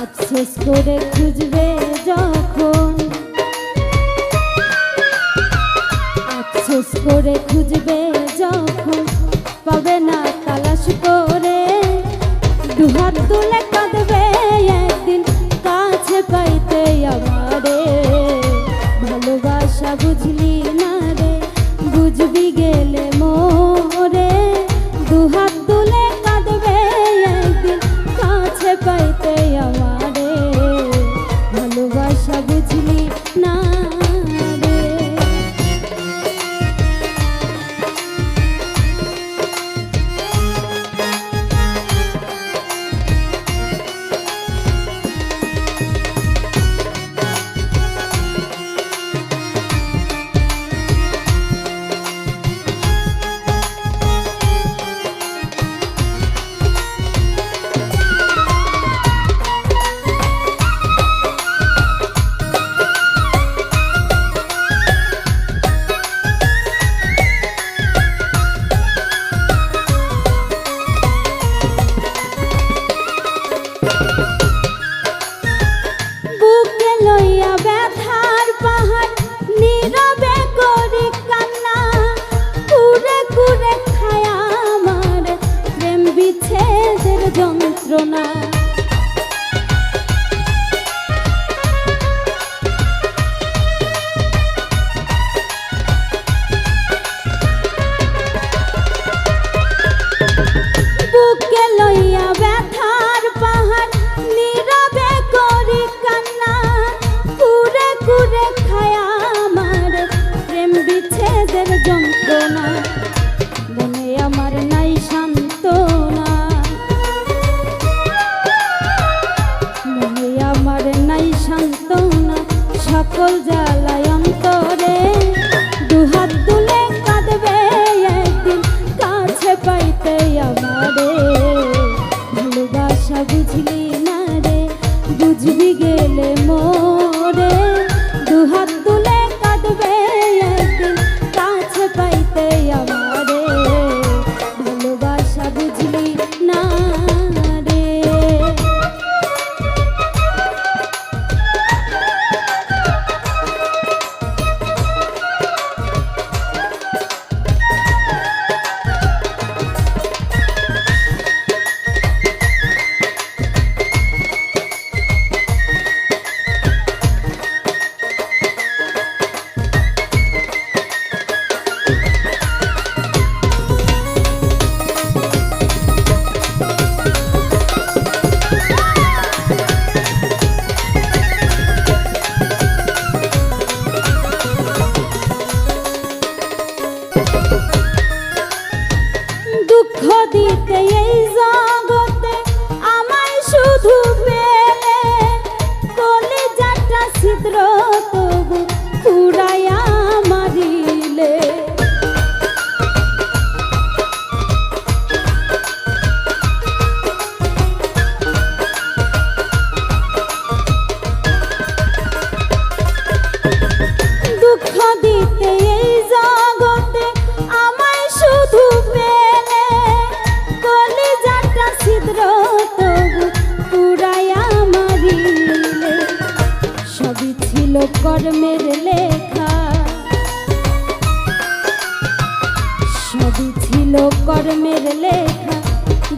আফসোস করে খুঁজবে যখন। আফসোস করে খুঁজবে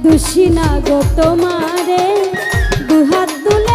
দোষী না গো তোমারে। দুহাত দুলে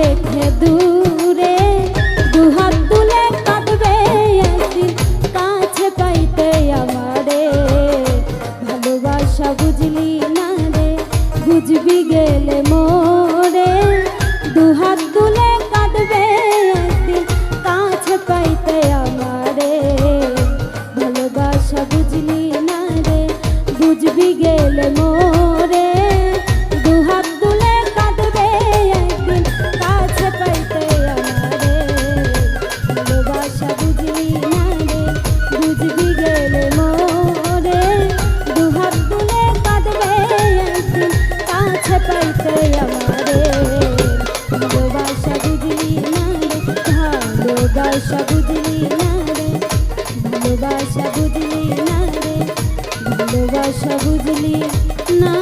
রেখে দূর বুঝলি না রে ভালোবাসা বুঝলি না রে ভালোবাসা বুঝলি না ভালোবাসা বুঝলি না।